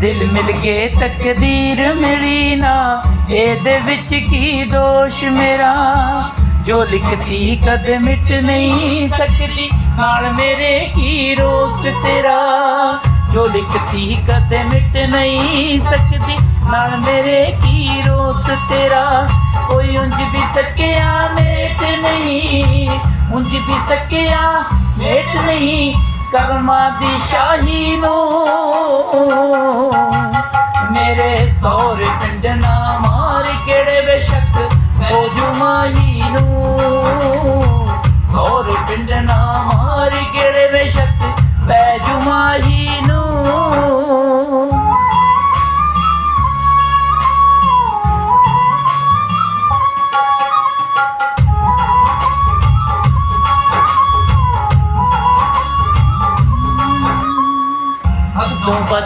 ਦਿਲ ਮਿਲ ਕੇ ਤਕਦੀਰ ਮਿਲੀ ਨਾ, ਇਹਦੇ ਵਿੱਚ ਕੀ ਦੋਸ਼ ਮੇਰਾ? ਜੋ ਲਿਖਤੀ ਕਦੇ ਮਿਟ ਨਹੀਂ ਸਕਦੀ, ਨਾਲ ਮੇਰੇ ਕੀ ਰੋਸ ਤੇਰਾ? ਜੋ ਲਿਖਤੀ ਕਦੇ ਮਿਟ ਨਹੀਂ ਸਕਦੀ, ਨਾਲ ਮੇਰੇ ਕੀ ਰੋਸ ਤੇਰਾ? ਕੋਈ ਉਂਝ ਵੀ ਸਕਿਆ ਮੇਟ ਨਹੀਂ, ਉਂਝ ਵੀ ਸਕਿਆ ਮੇਟ ਨਹੀਂ। ਕਰਮਾਂ ਦੀ ਸ਼ਾਹੀ ਨੂੰ ਮੇਰੇ ਸੌਰ ਪਿੰਡ ਨਾ ਮਾਰ ਕਿਹੜੇ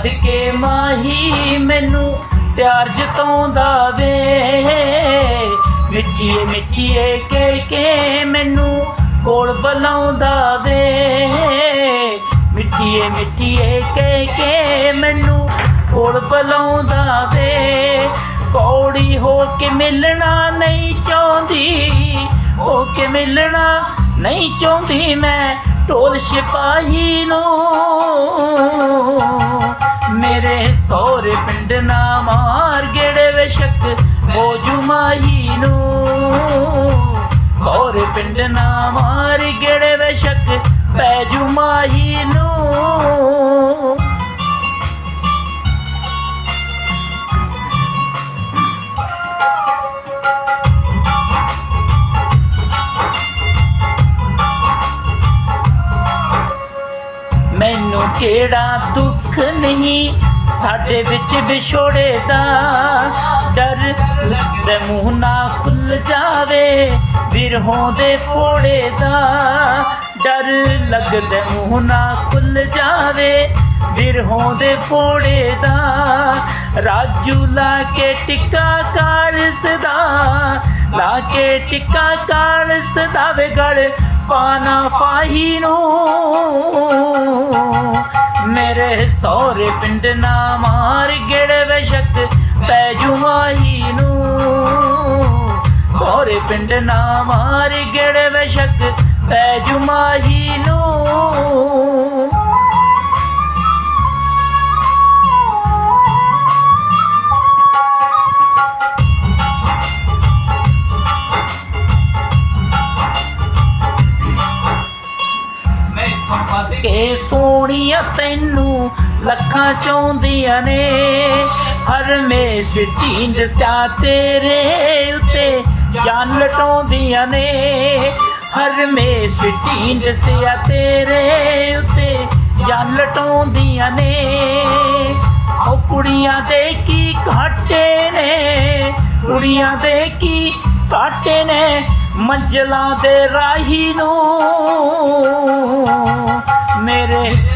ਹੱਦੋਂ ਮਾਹੀ ਮੈਨੂੰ ਪਿਆਰ ਜਤਾਉਂਦਾ ਵੇ। ਮਿੱਠੀਏ ਮਿੱਠੀਏ ਕਹਿ ਕੇ ਮੈਨੂੰ ਕੋਲ ਬੁਲਾਉਂਦਾ ਵੇ। ਮਿੱਠੀਏ ਮਿੱਠੀਏ ਕਹਿ ਕੇ ਮੈਨੂੰ ਕੋਲ ਬੁਲਾਉਂਦਾ ਵੇ। ਕੌੜੀ ਹੋ ਕੇ ਮਿਲਣਾ ਨਹੀਂ ਚਾਹੁੰਦੀ, ਹੋ ਕੇ ਮਿਲਣਾ ਨਹੀਂ ਚਾਹੁੰਦੀ ਮੈਂ ਢੋਲ ਸਿਪਾਹੀ ਨੂੰ। ਸੌਰੇ ਪਿੰਡ ਨਾ ਮਾਰ ਗੇੜੇ ਵੇਸ਼ਕ ਉਹ ਜੁਮਾਈ ਨੂੰ। ਸੌਰੇ ਪਿੰਡ ਨਾ ਮਾਰ ਗੇੜੇ ਵੇਸ਼ਕ ਪੈ ਜੁਮਾਈ ਨੂੰ। ਮੈਨੂੰ ਕਿਹੜਾ ਦੁੱਖ ਨਹੀਂ ਸਾਡੇ ਵਿੱਚ ਵਿਛੋੜੇ ਦਾ ਡਰ ਲੱਗਦਾ ਮੂੰਹ ਨਾ ਖੁੱਲ ਜਾਵੇ ਬਿਰਹੋਂ ਦੇ ਫੋੜੇ ਦਾ ਡਰ ਲੱਗਦਾ ਮੂੰਹ ਨਾ ਖੁੱਲ ਜਾਵੇ ਬਿਰਹੋਂ ਦੇ ਫੋੜੇ ਦਾ ਰਾਜੂ ਲਾ ਕੇ ਟਿੱਕਾ ਕਰ ਸਦਾ ਲਾ ਕੇ ਟਿੱਕਾ ਕਰ ਸਦਾ ਵੇ ਗੜ ਪਾਣਾ ਪਾਹੀ ਨੂੰ। ਮੇਰੇ ਸੌਰੇ ਪਿੰਡ ਨਾ ਮਾਰ ਗੇੜੇ ਬੇਸ਼ੱਕ ਪੈ ਜੁਮਾਈ ਨੂੰ। ਸੌਰੇ ਪਿੰਡ ਨਾ ਮਾਰ ਗੇੜੇ ਬੇਸ਼ੱਕ ਪੈ ਜੁਮਾਈ ਨੂੰ। ਕੇ ਸੋਹਣੀਆਂ ਤੈਨੂੰ ਲੱਖਾਂ ਚਾਹੁੰਦੀਆਂ ਨੇ। ਹਰ ਮੇਸ ਢੀਂਡ ਸਿਆ ਤੇਰੇ ਉੱਤੇ ਜਾਨ ਲਟਾਉਂਦੀਆਂ ਨੇ। ਹਰ ਮੇਸ ਢੀਂਡ ਸਿਆ ਤੇਰੇ ਉੱਤੇ ਜਾਨ ਲਟਾਉਂਦੀਆਂ ਨੇ। ਉਹ ਕੁੜੀਆਂ ਦੇ ਕੀ ਘਾਟੇ ਨੇ? ਕੁੜੀਆਂ ਦੇ ਕੀ ਘਾਟੇ ਨੇ ਮੰਜ਼ਲਾਂ ਦੇ ਰਾਹੀ ਨੂੰ?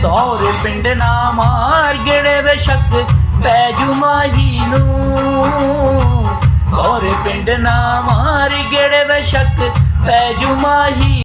ਸੌਰੇ ਪਿੰਡ ਨਾ ਮਾਰ ਗੇੜੇ ਬੇਸ਼ੱਕ ਪੈ ਜੁਮਾਈ ਨੂੰ। ਸੌਰੇ ਪਿੰਡ ਨਾ ਮਾਰ ਗੇੜੇ ਬੇਸ਼ੱਕ ਪੈ ਜੁਮਾਈ